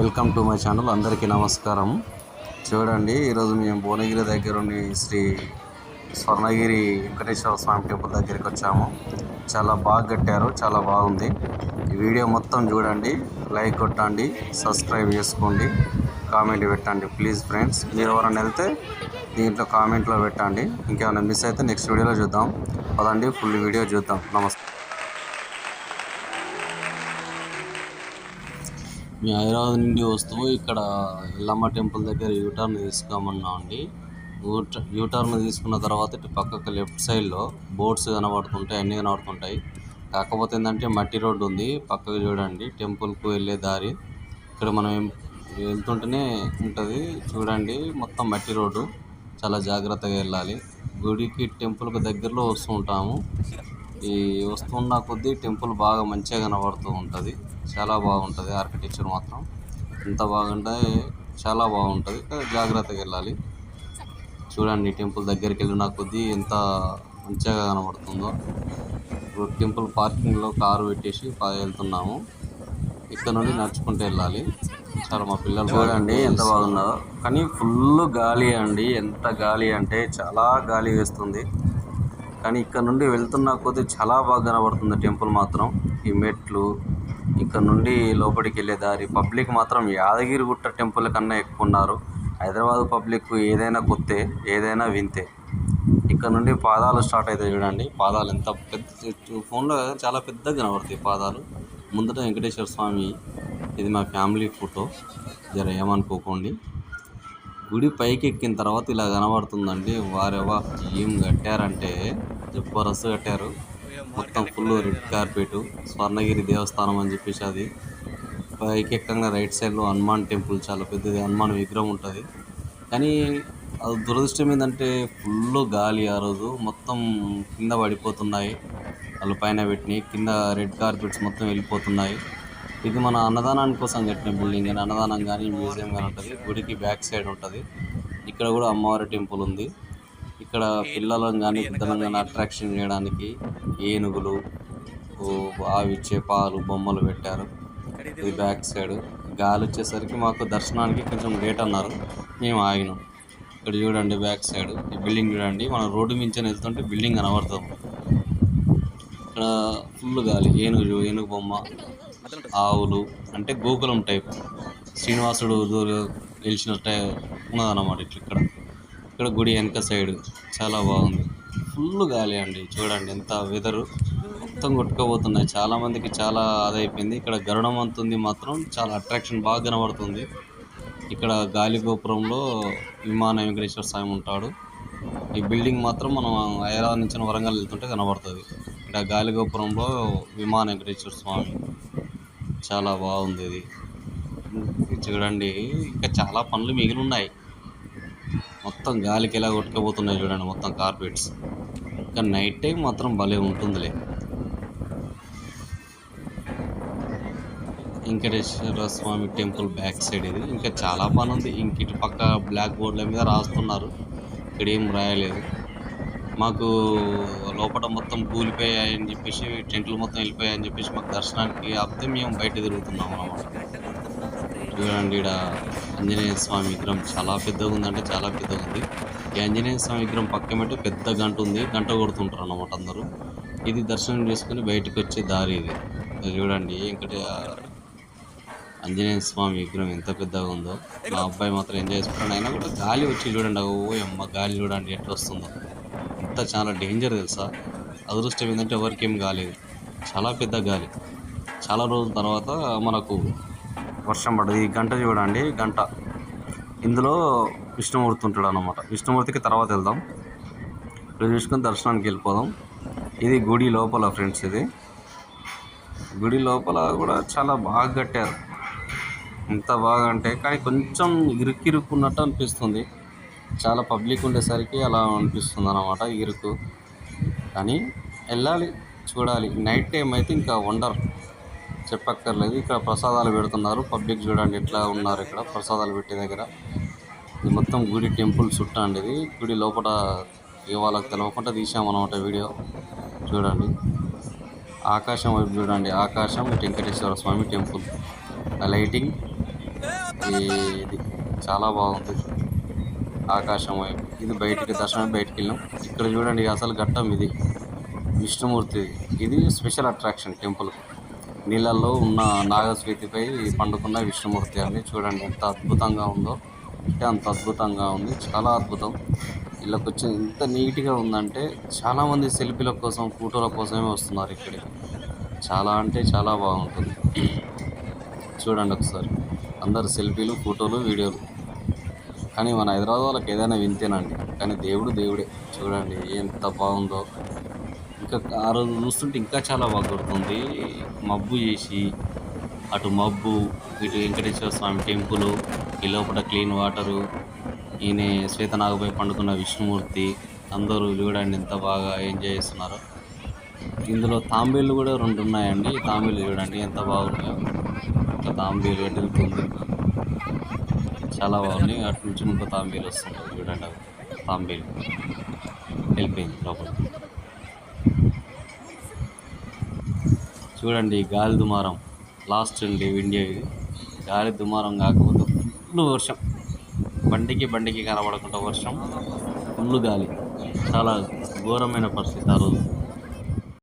Welcome to my channel. అందరికీ నమస్కారం. చూడండి ఈరోజు మేము భువనగిరి దగ్గర ఉండి శ్రీ స్వర్ణగిరి వెంకటేశ్వర స్వామి టెంపుల్ దగ్గరికి వచ్చాము. చాలా బాగా కట్టారు చాలా బాగుంది. ఈ వీడియో మొత్తం చూడండి లైక్ కొట్టండి సబ్స్క్రైబ్ చేసుకోండి కామెంట్ పెట్టండి ప్లీజ్ ఫ్రెండ్స్. మీరు ఎవరైనా వెళ్తే దీంట్లో కామెంట్లో పెట్టండి. ఇంకేమైనా మిస్ అయితే నెక్స్ట్ వీడియోలో చూద్దాం. పదండి ఫుల్ వీడియో చూద్దాం. నమస్తే. మీ హైదరాబాద్ నుండి వస్తూ ఇక్కడ ఎల్లమ్మ టెంపుల్ దగ్గర యూటర్న్ తీసుకోమన్నాం అండి యూటర్న్ తీసుకున్న తర్వాత ఇటు పక్కకు లెఫ్ట్ సైడ్లో బోర్డ్స్ కనబడుతుంటాయి అన్నీ కనబడుతుంటాయి. కాకపోతే ఏంటంటే మట్టి రోడ్డు ఉంది పక్కకు చూడండి టెంపుల్కు వెళ్ళే దారి. ఇక్కడ మనం వెళ్తుంటేనే ఉంటుంది. చూడండి మొత్తం మట్టి రోడ్డు చాలా జాగ్రత్తగా వెళ్ళాలి. గుడికి టెంపుల్కి దగ్గరలో వస్తూ ఉంటాము. ఈ వస్తున్న కొద్దీ టెంపుల్ బాగా మంచిగా కనబడుతూ ఉంటుంది. చాలా బాగుంటుంది ఆర్కిటెక్చర్ మాత్రం. ఎంత బాగుంటే చాలా బాగుంటుంది. కానీ జాగ్రత్తగా వెళ్ళాలి. చూడండి టెంపుల్ దగ్గరికి వెళ్ళిన కొద్దీ ఎంత మంచిగా కనబడుతుందో. ఇప్పుడు టెంపుల్ పార్కింగ్లో కారు పెట్టేసి వెళ్తున్నాము ఇక్కడ నుండి నడుచుకుంటూ వెళ్ళాలి. చాలా మా పిల్లలు చూడండి ఎంత బాగుందో కానీ ఫుల్ గాలి అండి. ఎంత గాలి అంటే చాలా గాలి వేస్తుంది. కానీ ఇక్కడ నుండి వెళ్తున్న కొద్దీ చాలా బాగా కనబడుతుంది టెంపుల్ మాత్రం. ఈ మెట్లు ఇక్కడ నుండి లోపలికి వెళ్ళే దారి. పబ్లిక్ మాత్రం యాదగిరిగుట్ట టెంపుల్ కన్నా ఎక్కువ ఉన్నారు. హైదరాబాద్ పబ్లిక్ ఏదైనా కొత్తే ఏదైనా వింతే. ఇక్కడ నుండి పాదాలు స్టార్ట్ అవుతాయి చూడండి. పాదాలు ఎంత పెద్ద ఫోన్లో చాలా పెద్దగా కనబడతాయి పాదాలు. ముందట వెంకటేశ్వర స్వామి ఇది మా ఫ్యామిలీ ఫోటో. జర ఏమనుకోకండి. గుడి పైకి ఎక్కిన తర్వాత ఇలా కనబడుతుందండి. వారెవా ఏం కట్టారంటే జబర్దస్త్ కట్టారు. మొత్తం ఫుల్ రెడ్ కార్పెట్ స్వర్ణగిరి దేవస్థానం అని చెప్పేసి అది. పైకి ఎక్కంగా రైట్ సైడ్లో హనుమాన్ టెంపుల్ చాలా పెద్దది హనుమాన్ విగ్రహం ఉంటుంది. కానీ అది దురదృష్టం ఏంటంటే ఫుల్ గాలి ఆ రోజు. మొత్తం కింద పడిపోతున్నాయి. వాళ్ళు పైన పెట్టినాయి. కింద రెడ్ కార్పెట్స్ మొత్తం వెళ్ళిపోతున్నాయి. ఇది మన అన్నదానాని కోసం కట్టిన బిల్డింగ్ అని అన్నదానం కానీ మ్యూజియం కానీ ఉంటుంది. గుడికి బ్యాక్ సైడ్ ఉంటుంది. ఇక్కడ కూడా అమ్మవారి టెంపుల్ ఉంది. ఇక్కడ పిల్లలను కానీ పెద్దలను కానీ అట్రాక్షన్ చేయడానికి ఏనుగులు ఆవిచ్చే ఆవి ఇచ్చే పాలు బొమ్మలు పెట్టారు. ఇది బ్యాక్ సైడ్ గాలి వచ్చేసరికి మాకు దర్శనానికి కొంచెం లేట్ అన్నారు. మేము ఆగినాం. ఇక్కడ చూడండి బ్యాక్ సైడ్ ఈ బిల్డింగ్ చూడండి. మనం రోడ్డు మించిన వెళ్తుంటే బిల్డింగ్ కనబడుతుంది. ఇక్కడ ఫుల్ గాలి. ఏనుగు ఏనుగు బొమ్మ. ఆవులు అంటే గోకులం టైప్. శ్రీనివాసుడు గెలిచిన టైప్ ఉన్నదన్నమాట ఇట్లా ఇక్కడ. ఇక్కడ గుడి వెనక సైడ్ చాలా బాగుంది. ఫుల్ గాలి అండి చూడండి ఎంత వెదరు మొత్తం కొట్టుకోబోతున్నాయి చాలా మందికి చాలా అదైపోయింది. ఇక్కడ గరుడం అంతుంది మాత్రం చాలా అట్రాక్షన్ బాగా కనబడుతుంది. ఇక్కడ గాలి గోపురంలో విమాన వెంకటేశ్వర స్వామి ఉంటాడు. ఈ బిల్డింగ్ మాత్రం మనం హైదరాబాద్ నుంచి వరంగల్ వెళ్తుంటే కనబడుతుంది. ఇక్కడ గాలి గోపురంలో విమాన వెంకటేశ్వర స్వామి. చాలా బాగుంది ఇది. చూడండి ఇంకా చాలా పనులు మిగిలి ఉన్నాయి మొత్తం గాలికి ఎలా కొట్టుకుపోతున్నాయి చూడండి మొత్తం కార్పెట్స్ ఇంకా నైట్ టైం మాత్రం భలే ఉంటుందిలే. Venkateswara Swamy temple back side ఇది. ఇంకా చాలా పని ఉంది ఇంక ఇటు పక్క బ్లాక్ బోర్డుల మీద రాస్తున్నారు. ఇక్కడ ఏం రాయలేదు. మాకు లోపల మొత్తం కూలిపోయాయని చెప్పేసి టెంట్లు మొత్తం వెళ్ళిపోయాయని చెప్పేసి మాకు దర్శనానికి ఆపితే మేము బయట తిరుగుతున్నాం అన్నమాట. చూడండి ఇక్కడ ఆంజనేయ స్వామి విగ్రహం చాలా పెద్దగా ఉందంటే చాలా పెద్దగా ఉంది. ఈ ఆంజనేయ స్వామి విగ్రహం పక్కన పెట్టి పెద్ద గంట ఉంది. గంట కొడుతుంటారు అన్నమాట అందరూ. ఇది దర్శనం చేసుకుని బయటకు వచ్చే దారి ఇది. చూడండి ఇంకటి ఆంజనేయ స్వామి విగ్రహం ఎంత పెద్దగా ఉందో. మా అబ్బాయి మాత్రం ఎంజాయ్ చేసుకుంటాడు అయినా కూడా గాలి వచ్చి చూడండి ఓ అమ్మ గాలి చూడండి ఎట్లా వస్తుందో. అంతా చాలా డేంజర్ తెలుసా? అదృష్టం ఏంటంటే ఎవరికేం కాలేదు చాలా పెద్ద గాలి. చాలా రోజుల తర్వాత మనకు వర్షం పడ్డది. ఈ గంట చూడండి గంట. ఇందులో విష్ణుమూర్తి ఉంటాడు అనమాట విష్ణుమూర్తికి తర్వాత వెళ్దాం. ఇప్పుడు చూసుకొని దర్శనానికి వెళ్ళిపోదాం. ఇది గుడి లోపల ఫ్రెండ్స్ ఇది. గుడి లోపల కూడా చాలా బాగా కట్టారు. ఎంత బాగా అంటే కానీ కొంచెం ఇరుక్కిరుక్కున్నట్టు అనిపిస్తుంది. చాలా పబ్లిక్ ఉండేసరికి అలా అనిపిస్తుంది అనమాట ఇరుకు. కానీ వెళ్ళాలి చూడాలి. నైట్ టైం అయితే ఇంకా వండర్. చెప్పక్కర్లేదు. ఇక్కడ ప్రసాదాలు పెడుతున్నారు. పబ్లిక్ చూడండి ఎట్లా ఉన్నారు ఇక్కడ ప్రసాదాలు పెట్టే దగ్గర. ఇది మొత్తం గుడి టెంపుల్ చుట్టా అండి ఇది. గుడి లోపల ఇక వాళ్ళకి తెలవకుండా తీసామన్నమాట వీడియో. చూడండి. ఆకాశం వైపు చూడండి. ఆకాశం వెంకటేశ్వర స్వామి టెంపుల్. లైటింగ్. ఇది చాలా బాగుంది. ఆకాశం వైపు. ఇది బయటికి దర్శనం బయటికి వెళ్ళాం. ఇక్కడ చూడండి అసలు ఘట్టం ఇది. విష్ణుమూర్తి. ఇది స్పెషల్ అట్రాక్షన్ టెంపుల్. నీళ్ళల్లో ఉన్న నాగస్వీతిపై పండుకున్న విష్ణుమూర్తి అని చూడండి ఎంత అద్భుతంగా ఉందో. అంటే అంత అద్భుతంగా ఉంది. చాలా అద్భుతం. వీళ్ళకి వచ్చి ఎంత నీట్గా ఉందంటే చాలామంది సెల్ఫీల కోసం ఫోటోల కోసమే వస్తున్నారు ఇక్కడికి. చాలా అంటే చాలా బాగుంటుంది. చూడండి ఒకసారి. అందరు సెల్ఫీలు ఫోటోలు వీడియోలు. కానీ మన హైదరాబాద్ వాళ్ళకి ఏదైనా వింతేనండి. కానీ దేవుడు దేవుడే. చూడండి ఎంత బాగుందో. ఇంకా ఆ రోజు చూస్తుంటే ఇంకా చాలా బాగా గుర్తుంది. మబ్బు చేసి అటు మబ్బు ఇటు వెంకటేశ్వర స్వామి టెంపుల్ ఈ లోపల క్లీన్ వాటరు ఈయన శ్వేతనాగపై పండుకున్న విష్ణుమూర్తి అందరూ చూడండి ఎంత బాగా ఎంజాయ్ చేస్తున్నారు. ఇందులో తాంబేళ్ళు కూడా రెండు ఉన్నాయండి. తాంబేలు చూడండి ఎంత బాగున్నాయో. ఇంకా తాంబేలు వెళ్తుంది చాలా బాగున్నాయి అటు నుంచి ఇంకో తాంబేలు వస్తుంది. చూడండి అవి తాంబేలు వెళ్ళిపోయింది లోపల చూడండి గాలి దుమారం. లాస్ట్ అండి ఇండియా ఇది. గాలి దుమారం కాకపోతే ఫుల్ వర్షం. బండికి బండికి కనబడకుండా వర్షం. ఫుల్ గాలి. చాలా ఘోరమైన పరిస్థితి ఆ రోజు.